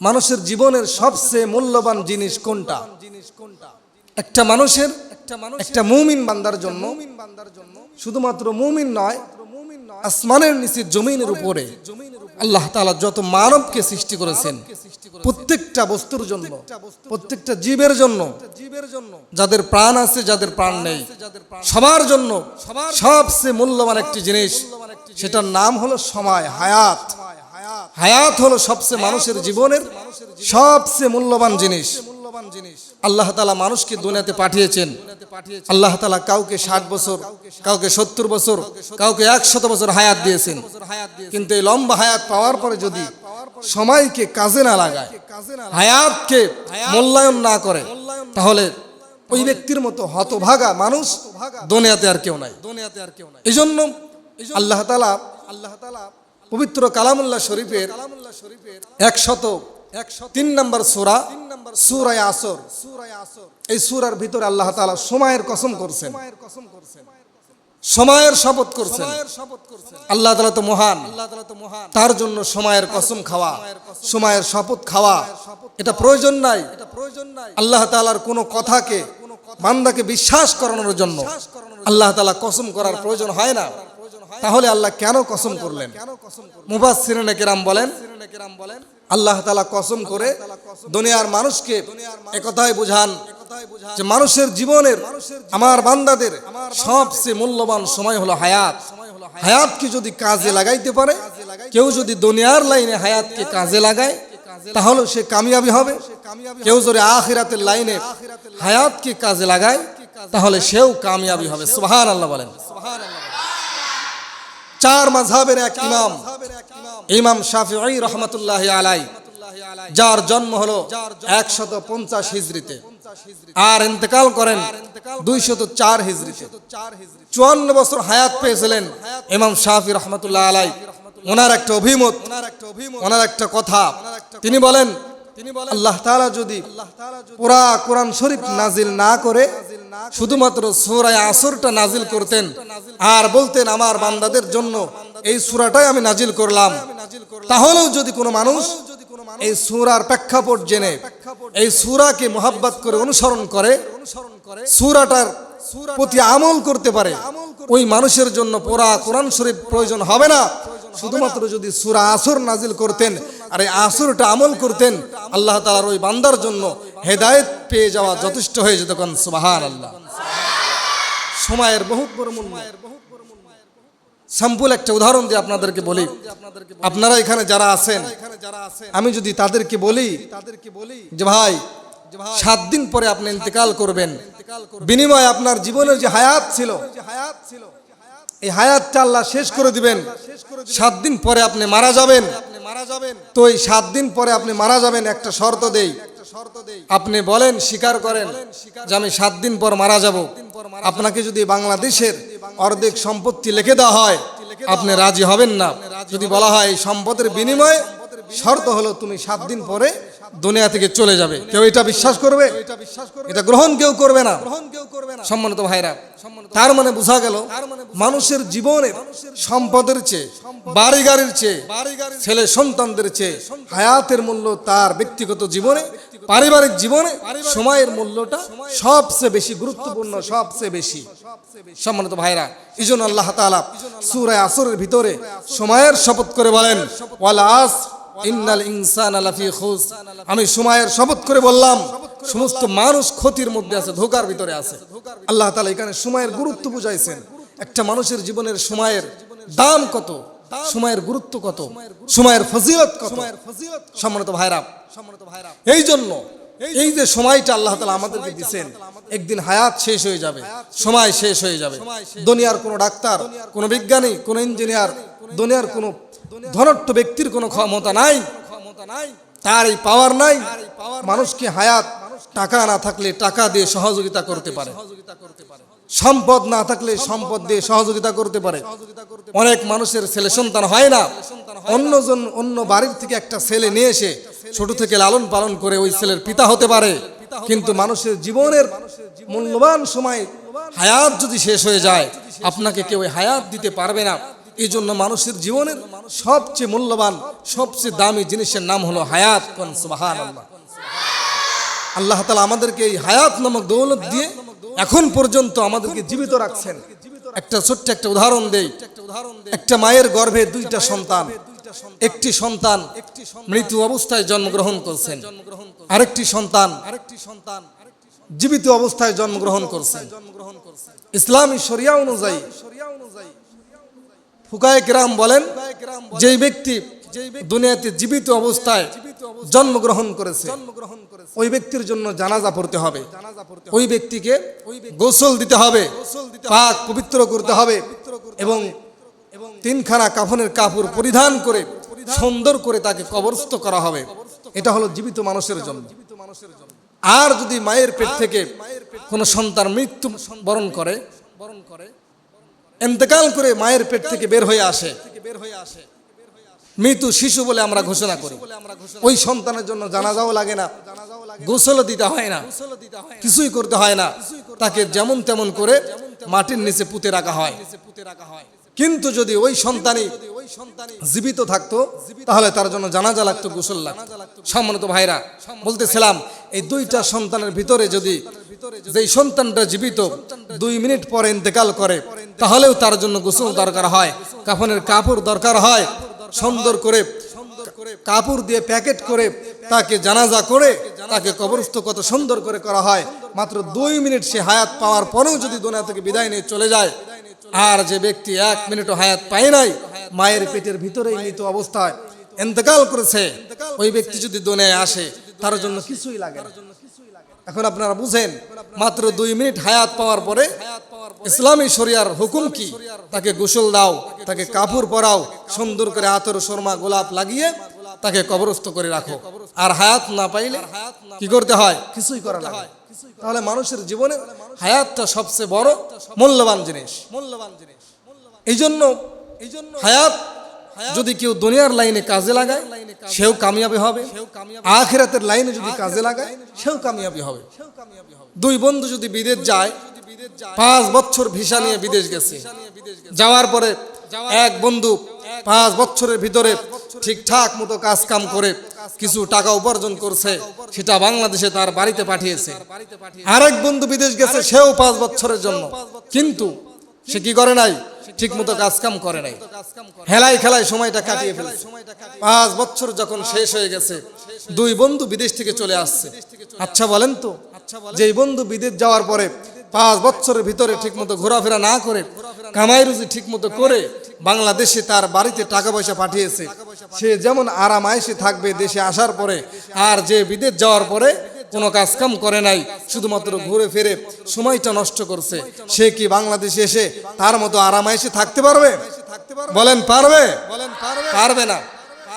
মানুষের জীবনের সবচেয়ে মূল্যবান জিনিস কোনটা? জিনিস কোনটা একটা মানুষের, একটা মানুষ একটা মুমিন বান্দার জন্য, শুধুমাত্র মুমিন নয়, আসমানের নিচে জমিনের উপরে আল্লাহ তাআলা যত মানবকে সৃষ্টি করেছেন, প্রত্যেকটা বস্তুর জন্য, প্রত্যেকটা জীবের জন্য জীবের জন্য, যাদের প্রাণ আছে, যাদের প্রাণ নেই, সবার জন্য সবচেয়ে মূল্যবান একটি জিনিস, সেটার নাম হলো সময়, হায়াত। হায়াত হলো সবচেয়ে মানুষের জীবনের সবচেয়ে মূল্যবান জিনিস। আল্লাহ তালা মানুষকে দুনিয়াতে পাঠিয়েছেন। আল্লাহ তালা কাউকে ষাট বছর কাউকে সত্তর বছর কাউকে একশত বছর হায়াত দিয়েছেন। কিন্তু এই লম্বা হায়াত পাওয়ার পরে যদি সময়কে কাজে না লাগায় হায়াতকে মূল্যায়ন না করে তাহলে ওই ব্যক্তির মতো হতভাগা মানুষ দুনিয়াতে আর কেউ নাই। দুনিয়াতে আর কেউ নাই। এই জন্য আল্লাহ তালা আল্লাহ তালা পবিত্র কালামুল্লাহ শরীফের একশত তিন নম্বর সুরা, সুরায় আসর। এই সুরার ভিতরে আল্লাহ তাআলা সময়ের কসম করছেন। সময়ের শপথ করছেন। আল্লাহ তাআলা তো মহান। তার জন্য সময়ের কসম খাওয়া, সময়ের শপথ খাওয়া, এটা প্রয়োজন নাই। আল্লাহ তালার কোনো কথাকে, বান্দাকে বিশ্বাস করানোর জন্য আল্লাহ তাআলা কসম করার প্রয়োজন হয় না। তাহলে আল্লাহ কেন কসম করলেন? মুবাসসিরিনে কেরাম বলেন, আল্লাহ তাআলা কসম করে দুনিয়ার মানুষকে একথাই বুঝান যে মানুষের জীবনের আমার বান্দাদের সবচেয়ে মূল্যবান সময় হলো হায়াত। হায়াতকে যদি কাজে লাগাইতে পারে, কেউ যদি দুনিয়ার লাইনে হায়াতকে কাজে লাগায় তাহলে সে কামিয়াবি হবে। কেউ যদি আখিরাতের লাইনে হায়াতকে কাজে লাগায়, তাহলে সেও কামিয়াবি হবে। সুবহান আল্লাহ বলেন। চার মাঝহাবের এক ইমাম। ইমাম শাফিঈ রহমতুল্লাহ আলাই যার জন্ম হলো একশত পঞ্চাশ হিজড়িতে আর ইন্তেকাল করেন দুইশত চার হিজড়িতে। চুয়ান্ন বছর হায়াত পেয়েছিলেন ইমাম শাফি রহমতুল্লাহ আলাই ওনার একটা অভিমত, ওনার একটা কথা। তিনি বলেন, আল্লাহ তাআলা যদি পুরা কোরআন শরীফ নাজিল না করে শুধুমাত্র সূরায়ে আসরটা নাজিল করতেন আর বলতেন, আমার বান্দাদের জন্য এই সূরাটাই আমি নাজিল করলাম। তাহলেও যদি কোনো মানুষ এই সূরার প্রেক্ষাপট জেনে, এই সূরাকে মোহাব্বত করে অনুসরণ করে, সূরাটার প্রতি আমল করতে পারে, ওই মানুষের জন্য পুরা কোরআন শরীফ প্রয়োজন হবে না। শুধুমাত্র যদি সুরা আসর নাজিল করতেন আর এই আসরটা আমল করতেন, আল্লাহ তালার ওই বান্দার জন্য হেদায়েত পেয়ে যাওয়া যথেষ্ট হয়ে যেত কোন সুবাহান আল্লাহ সময়ের মূল্য। স্যাম্পল একটা উদাহরণ দিয়ে আপনাদেরকে বলি। আপনারা এখানে যারা আছেন, আমি যদি তাদেরকে বলি যে ভাই, সাত দিন পরে আপনি ইন্তেকাল করবেন। বিনিময়ে আপনার জীবনের যে হায়াত ছিল, এই হায়াতটা আল্লাহ শেষ করে দিবেন। সাত দিন পরে আপনি মারা যাবেন। তো এই সাত দিন পরে আপনি মারা যাবেন, একটা শর্ত দেই। আপনি বলেন, স্বীকার করেন যে আমি সাত দিন পর মারা যাব। আপনাকে যদি বাংলাদেশের অর্ধেক সম্পত্তি লিখে দেওয়া হয়, আপনি রাজি হবেন না। যদি বলা হয়, এই সম্পদের বিনিময়ে শর্ত হলো তুমি সাত দিন পরে দুনিয়া থেকে চলে যাবে। কেউ এটা বিশ্বাস করবে? এটা গ্রহণ কেউ করবে না। সম্মানিত ভাইরা, তার মানে বোঝা গেল, মানুষের জীবনের সম্পদের চেয়ে বাড়ি গাড়ির চেয়ে ছেলে সন্তানদের চেয়ে হায়াতের মূল্য তার ব্যক্তিগত জীবনে পারিবারিক জীবনে সময়ের মূল্যটা সবচেয়ে বেশি গুরুত্বপূর্ণ সবচেয়ে বেশি। সম্মানিত ভাইরা এই জন্য আল্লাহ তাআলা সূরা আসরের ভিতরে সময়ের শপথ করে বলেন ওয়াল আস ইন্নাল ইনসান খুস। আমি সময়ের শপথ করে বললাম সমস্ত মানুষ ক্ষতির মধ্যে আছে ধোকার ভিতরে আছে। আল্লাহ তালা এখানে সময়ের গুরুত্ব বুঝাইছেন একটা মানুষের জীবনের সময়ের দাম কত? সময়ের গুরুত্ব কত? সময়ের ফজিলত কত? সম্মানিত ভাইরা সম্মানিত ভাইরা এই জন্য এই যে সময়টা আল্লাহ তালা আমাদেরকে দিচ্ছেন একদিন হায়াত শেষ হয়ে যাবে, সময় শেষ হয়ে যাবে। দুনিয়ার কোনো ডাক্তার, কোনো বিজ্ঞানী, কোনো ইঞ্জিনিয়ার, দুনিয়ার কোনো ধনট্ট ব্যক্তির কোনো ক্ষমতা নাই, তার এই পাওয়ার নাই। মানুষকে হায়াত টাকা না থাকলে টাকা দিয়ে সহযোগিতা করতে পারে। সম্পদ না থাকলে সম্পদ দিয়ে সহযোগিতা করতে পারে। অনেক মানুষের ছেলে সন্তান হয় না। অন্যজন অন্য বাড়ির থেকে একটা ছেলে নিয়ে এসে ছোট থেকে লালন পালন করে ওই ছেলের পিতা হতে পারে। কিন্তু মানুষের জীবনের মূল্যবান সময় হায়াত যদি শেষ হয়ে যায়, আপনাকে কেউ হায়াত দিতে পারবে না। এই জন্য মানুষের জীবনের সবচেয়ে মূল্যবান, সবচেয়ে দামি জিনিসের নাম হলো হায়াত। আল্লাহ তালা আমাদেরকে এই হায়াত নামক দৌলত দিয়ে এখন পর্যন্ত আমাদেরকে জীবিত রাখছেন। একটা ছোট্ট একটা উদাহরণ দেই। একটা মায়ের গর্ভে দুইটা সন্তান। একটি সন্তান মৃত্যু অবস্থায় জন্মগ্রহণ করছেন। আরেকটি সন্তান আরেকটি সন্তান। জীবিত অবস্থায় জন্মগ্রহণ করছেন। ইসলামী শরিয়া অনুযায়ী ফুকায় কেরাম বলেন যেই ব্যক্তি দুনিয়াতে জীবিত অবস্থায় জন্মগ্রহণ করেছে ওই ব্যক্তির জন্য জানাজা পড়তে হবে। ওই ব্যক্তিকে গোসল দিতে হবে পাক পবিত্র করতে হবে এবং তিনখানা কাফনের কাপড় পরিধান করে সুন্দর করে তাকে কবরস্থ করা হবে। এটা হলো জীবিত মানুষের জন্য। আর যদি মায়ের পেট থেকে কোনো সন্তান মৃত্যু বরণ করে বরণ করে এন্তেকাল করে মায়ের পেট থেকে বের হয়ে আসে। বের হয়ে আসে। মৃত্যু শিশু বলে আমরা ঘোষণা করি। ওই সন্তানের জন্য জানাজাও লাগে না। গোসলও দিতে হয় না। কিছুই করতে হয় না। তাকে যেমন তেমন করে মাটির নিচে পুঁতে রাখা হয়। কিন্তু যদি ওই সন্তানই জীবিত থাকতো, তাহলে তার জন্য জানাজা লাগতো, গোসল লাগতো। সম্মানিত ভাইরা, বলতেছিলাম, এই দুইটা সন্তানের ভিতরে যদি যেই সন্তানটা জীবিত দুই মিনিট পরে ইন্তেকাল করে, তাহলেও তার জন্য গোসল দরকার হয়। কাফনের কাপড় দরকার হয়। সুন্দর করে কাপড় দিয়ে প্যাকেট করে তাকে জানাজা করে তাকে কবরস্থ কত সুন্দর করে করা হয়। মাত্র দুই মিনিট সে হায়াত পাওয়ার পরেও যদি দুনিয়া থেকে বিদায় নিয়ে চলে যায়, আর যে ব্যক্তি এক মিনিটও হায়াত পায় নাই, মায়ের পেটের ভিতরেই মৃত অবস্থায় এন্তেকাল করেছে। ওই ব্যক্তি যদি দুনিয়ায় আসে, তার জন্য কিছুই লাগে না। এখন আপনারা বুঝেন, মাত্র দুই মিনিট হায়াত পাওয়ার পরে ইসলামী শরিয়ার হুকুম কি? তাকে গোসল দাও, তাকে কাপড় পরাও, সুন্দর করে আতর শর্মা গোলাপ লাগিয়ে তাকে কবরস্থ করে রাখো। আর হায়াত না পাইলে কি করতে হয়? কিছুই করা লাগে। তাহলে মানুষের জীবনে হায়াতটা সবচেয়ে বড় মূল্যবান জিনিস। মূল্যবান জিনিস এই জন্য এই জন্য হায়াত যদি কেউ দুনিয়ার লাইনে কাজে লাগায় সেও কামিয়াবি হবে। আখেরাতের লাইনে যদি কাজে লাগায় সেও কামিয়াবি হবে। দুই বন্ধু যদি বিদেশ যায় পাঁচ বছর ভিসা নিয়ে বিদেশ গেছে। যাওয়ার পরে এক বন্ধু পাঁচ বছরের ভিতরে ঠিকঠাক মতো কাজ কাম করে কিছু টাকা উপার্জন করছে সেটা বাংলাদেশে তার বাড়িতে পাঠিয়েছে। আরেক বন্ধু বিদেশ গেছে সেও পাঁচ বছরের জন্য। কিন্তু সে কি করে নাই? ঠিক মতো কাজ কাম করে নাই। হেলাই খেলায় সময়টা কাটিয়ে ফেলেছে। পাঁচ বছর যখন শেষ হয়ে গেছে, দুই বন্ধু বিদেশ থেকে চলে আসছে। আচ্ছা বলেন তো, যেই বন্ধু বিদেশ যাওয়ার পরে পাঁচ বছরের ভিতরে ঠিকমতো ঘোরাফেরা না করে, কামাই রুজি ঠিকমতো করে বাংলাদেশে তার বাড়িতে টাকা পয়সা পাঠিয়েছে, সে যেমন আরাম আয়েসে থাকবে দেশে আসার পরে, আর যে বিদেশ যাওয়ার পরে কোনো কাজকাম করে নাই, শুধুমাত্র ঘুরে ফিরে সময়টা নষ্ট করছে। সে কি বাংলাদেশে এসে তার মতো আরামাইশে থাকতে পারবে? বলেন পারবে? বলেন পারবে না।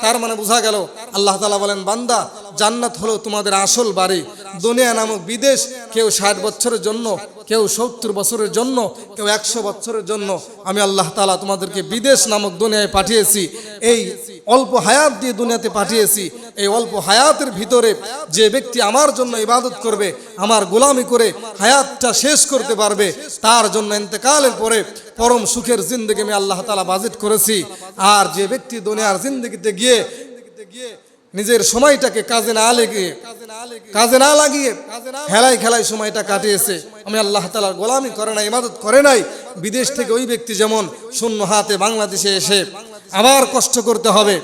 তার মানে বোঝা গেল, আল্লাহ তালা বলেন, বান্দা জান্নাত হলো তোমাদের আসল বাড়ি। দুনিয়া নামক বিদেশ, কেউ ষাট বছরের জন্য, কেউ সত্তর বছরের জন্য, কেউ একশো বছরের জন্য। আমি আল্লাহ তালা তোমাদেরকে বিদেশ নামক দুনিয়ায় পাঠিয়েছি। এই অল্প হায়াত দিয়ে দুনিয়াতে পাঠিয়েছি। এই অল্প হায়াতের ভিতরে যে ব্যক্তি আমার জন্য ইবাদত করবে, আমার গোলামি করে হায়াতটা শেষ করতে পারবে, তার জন্য ইন্তেকালের পরে পরম সুখের জিন্দগি আমি আল্লাহ তালা বাজেট করেছি। আর যে ব্যক্তি দুনিয়ার জিন্দগিতে গিয়ে নিজের সময়টাকে কাজে না লাগিয়ে কাজে না লাগিয়ে খেলায় খেলায় সময়টা কাটিয়েছে। আমি আল্লাহ তালার গোলামি করে নাই, ইবাদত করে নাই। বিদেশ থেকে ওই ব্যক্তি যেমন শূন্য হাতে বাংলাদেশে এসে আবার কষ্ট করতে হবে,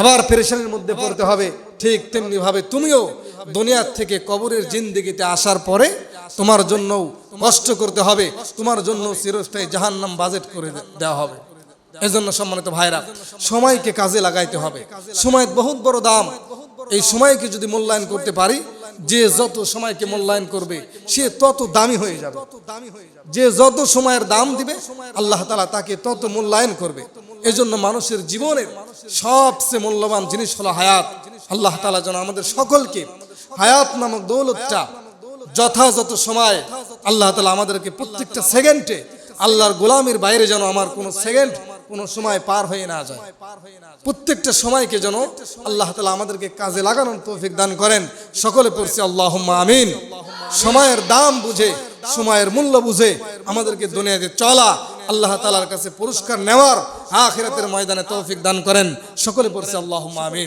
আবার পেরেশানির মধ্যে পড়তে হবে, ঠিক তেমনি ভাবে তুমিও দুনিয়ার থেকে কবরের জিন্দিগিতে আসার পরে তোমার জন্যও কষ্ট করতে হবে, তোমার জন্য চিরস্থায়ী জাহান্নাম বাজেট করে দেওয়া হবে। এজন্য সম্মানিত ভাইরা সময়কে কাজে লাগাইতে হবে। সময় বহুত বড় দাম। এই সময়কে যদি মূল্যায়ন করতে পারি, যে যত সময়কে মূল্যায়ন করবে, সে তত দামি হয়ে যাবে। যে যত সময়ের দাম দিবে, আল্লাহ তালা তাকে তত মূল্যায়ন করবে। এজন্য মানুষের জীবনের সবচেয়ে মূল্যবান জিনিস হলো হায়াত। আল্লাহ তালা যেন আমাদের সকলকে হায়াত নামক দৌলতটা যথাযথ সময় আল্লাহ তালা আমাদেরকে প্রত্যেকটা সেকেন্ডে আল্লাহর গোলামের বাইরে যেন আমার কোনো সেকেন্ড কোনো সময় পার হয়ে না যায়। প্রত্যেকটা সময়কে যেন আল্লাহ তালা আমাদেরকে কাজে লাগানোর তৌফিক দান করেন। সকলে পড়ছি আল্লাহ আমিন। সময়ের দাম বুঝে, সময়ের মূল্য বুঝে আমাদেরকে দুনিয়াতে চলা, আল্লাহ তালার কাছে পুরস্কার নেওয়ার আখিরাতের ময়দানে তৌফিক দান করেন। সকলে পড়ছে আল্লাহ আমিন।